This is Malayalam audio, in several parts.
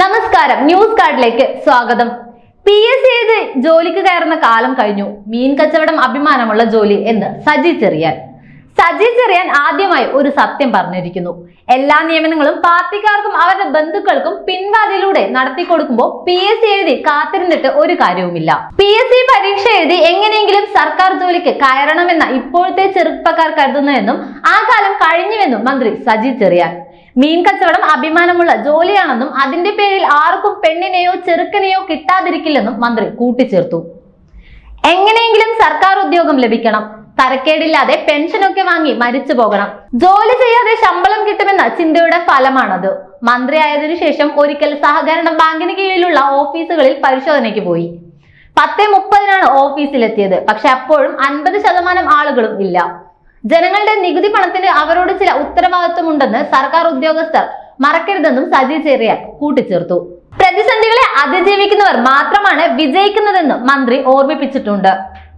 നമസ്കാരം ന്യൂസ് കാർഡിലേക്ക് സ്വാഗതം. പി. എസ്. സി. ജോലിക്ക് കയറുന്ന കാലം കഴിഞ്ഞു. മീൻ കച്ചവടം അഭിമാനമുള്ള ജോലി എന്ന് സജി ചെറിയാൻ. സജി ചെറിയാൻ ആദ്യമായി ഒരു സത്യം പറഞ്ഞിരിക്കുന്നു. എല്ലാ നിയമനങ്ങളും പാർട്ടിക്കാർക്കും അവരുടെ ബന്ധുക്കൾക്കും പിൻവാതിലൂടെ നടത്തി കൊടുക്കുമ്പോൾ പി എസ് സി എഴുതി കാത്തിരുന്നിട്ട് ഒരു കാര്യവുമില്ല. പി എസ് സി പരീക്ഷ എഴുതി എങ്ങനെയെങ്കിലും സർക്കാർ ജോലിക്ക് കയറണമെന്ന ഇപ്പോഴത്തെ ചെറുപ്പക്കാർ കരുതുന്നുവെന്നും ആ കാലം കഴിഞ്ഞുവെന്നും മന്ത്രി സജി ചെറിയാൻ. മീൻ കച്ചവടം അഭിമാനമുള്ള ജോലിയാണെന്നും അതിന്റെ പേരിൽ ആർക്കും പെണ്ണിനെയോ ചെറുക്കനെയോ കിട്ടാതിരിക്കില്ലെന്നും മന്ത്രി കൂട്ടിച്ചേർത്തു. എങ്ങനെയെങ്കിലും സർക്കാർ ഉദ്യോഗം ലഭിക്കണം. തരക്കേടില്ലാതെ പെൻഷനൊക്കെ വാങ്ങി മരിച്ചു പോകണം. ജോലി ചെയ്യാതെ ശമ്പളം കിട്ടുമെന്ന ചിന്തയുടെ ഫലമാണത്. മന്ത്രിയായതിനു ശേഷം ഒരിക്കൽ സഹകരണ ബാങ്കിന് കീഴിലുള്ള ഓഫീസുകളിൽ പരിശോധനയ്ക്ക് പോയി. പത്ത് മുപ്പതിനാണ് ഓഫീസിലെത്തിയത്. പക്ഷെ അപ്പോഴും അൻപത് ശതമാനം ആളുകളും ഇല്ല. ജനങ്ങളുടെ നികുതി പണത്തിന് അവരോട് ചില ഉത്തരവാദിത്വമുണ്ടെന്ന് സർക്കാർ ഉദ്യോഗസ്ഥർ മറക്കരുതെന്നും സജി ചെറിയാൻ കൂട്ടിച്ചേർത്തു. പ്രതിസന്ധികളെ അതിജീവിക്കുന്നവർ മാത്രമാണ് വിജയിക്കുന്നതെന്നും മന്ത്രി ഓർമ്മിപ്പിച്ചിട്ടുണ്ട്.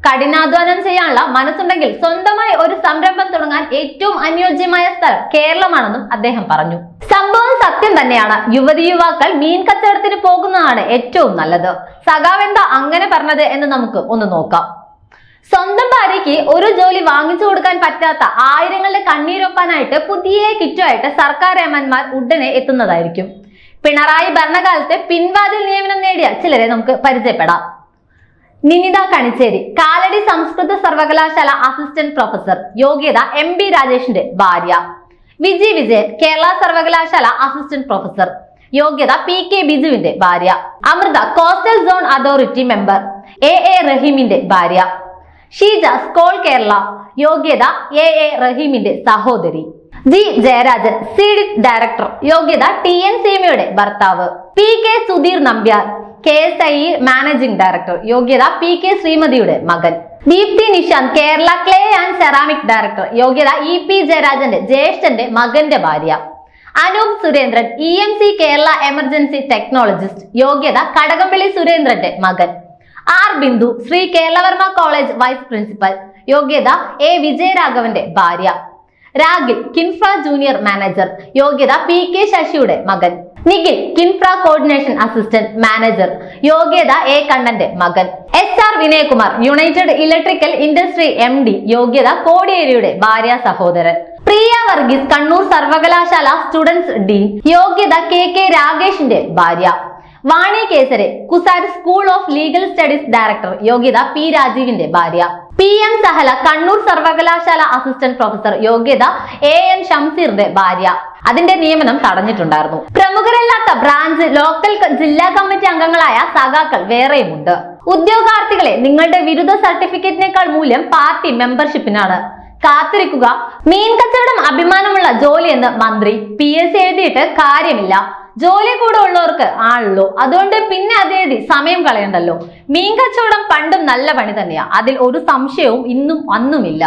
കഠിനാധ്വാനം ചെയ്യാനുള്ള മനസ്സുണ്ടെങ്കിൽ സ്വന്തമായി ഒരു സംരംഭം തുടങ്ങാൻ ഏറ്റവും അനുയോജ്യമായ സ്ഥലം കേരളമാണെന്നും അദ്ദേഹം പറഞ്ഞു. സംഭവം സത്യം തന്നെയാണ്. യുവതി യുവാക്കൾ മീൻ കച്ചവടത്തിന് പോകുന്നതാണ് ഏറ്റവും നല്ലത്. സഖാവെന്താ അങ്ങനെ പറഞ്ഞത് എന്ന് നമുക്ക് ഒന്ന് നോക്കാം. സ്വന്തം ഭാര്യയ്ക്ക് ഒരു ജോലി വാങ്ങിച്ചു കൊടുക്കാൻ പറ്റാത്ത ആയിരങ്ങളുടെ കണ്ണീരൊപ്പാനായിട്ട് പുതിയ കിറ്റുമായിട്ട് സർക്കാർ ഏമാന്മാർ ഉടനെ എത്തുന്നതായിരിക്കും. പിണറായി ഭരണകാലത്ത് പിൻവാതിൽ നിയമനം നേടിയ ചിലരെ നമുക്ക് പരിചയപ്പെടാം. നിനിത കണിച്ചേരി കാലടി സംസ്കൃത സർവകലാശാല അസിസ്റ്റന്റ് പ്രൊഫസർ യോഗ്യത എം ബി രാജേഷിന്റെ ഭാര്യ. വിജി വിജയൻ കേരള സർവകലാശാല അസിസ്റ്റന്റ് പ്രൊഫസർ യോഗ്യത പി കെ ബിജുവിന്റെ ഭാര്യ. Amrutha coastal zone authority member A A റഹീമിന്റെ ഭാര്യ. ഷീജ സ്കോൾ കേരള യോഗ്യത എ എ റഹീമിന്റെ സഹോദരി. ജി ജയരാജൻ സീഡിക് ഡയറക്ടർ യോഗ്യത ടി എൻ സീമയുടെ ഭർത്താവ്. P K Sudheer Nambiar K S I managing director യോഗ്യത പി കെ ശ്രീമതിയുടെ മകൻ. Deepthi Nishanth Kerala clay and ceramic director യോഗ്യത ഇ പി ജയരാജന്റെ ജ്യേഷ്ഠന്റെ മകന്റെ ഭാര്യ. Anoop Surendran E M C Kerala emergency technologist യോഗ്യത കടകംപള്ളി സുരേന്ദ്രന്റെ മകൻ. R Bindu Sree Keralavarma college vice principal യോഗ്യത എ വിജയരാഘവന്റെ ഭാര്യ. രാഗിൽ കിൻഫ്ര ജൂനിയർ മാനേജർ യോഗ്യത പി കെ ശശിയുടെ മകൻ. Nikhil KINFRA coordination assistant manager. യോഗ്യത എ കണ്ണന്റെ മകൻ. S R Vinayakumar united electrical industry M D യോഗ്യത കോടിയേരിയുടെ ഭാര്യ സഹോദരൻ. പ്രിയ വർഗീസ് കണ്ണൂർ സർവകലാശാല സ്റ്റുഡൻസ് ഡീൻ യോഗ്യത കെ കെ രാഗേഷിന്റെ ഭാര്യ. വാണി കേസരെ കുസാരി school of legal studies director യോഗ്യത പി രാജീവിന്റെ ഭാര്യ. പി എം സഹല കണ്ണൂർ സർവകലാശാല അസിസ്റ്റന്റ് പ്രൊഫസർ യോഗ്യത എ എൻ ഷംസീറിന്റെ ഭാര്യ. അതിന്റെ നിയമനം തടഞ്ഞിട്ടുണ്ടായിരുന്നു. ബ്രാഞ്ച് ലോക്കൽ ജില്ലാ കമ്മിറ്റി അംഗങ്ങളായ സഖാക്കൾ വേറെയുമുണ്ട്. ഉദ്യോഗാർത്ഥികളെ നിങ്ങളുടെ ബിരുദ സർട്ടിഫിക്കറ്റിനേക്കാൾ മൂല്യം പാർട്ടി മെമ്പർഷിപ്പിനാണ്. കാത്തിരിക്കുക. മീൻ കച്ചവടം അഭിമാനമുള്ള എന്ന് മന്ത്രി പി. എസ്. എഴുതിയിട്ട് കാര്യമില്ല. ജോലി കൂടെ ഉള്ളവർക്ക് ആണല്ലോ അതുകൊണ്ട് പിന്നെ അതെഴുതി സമയം കളയണ്ടല്ലോ. മീൻ കച്ചവടം പണ്ടും നല്ല പണി തന്നെയാ. അതിൽ ഒരു സംശയവും ഇന്നും അന്നുമില്ല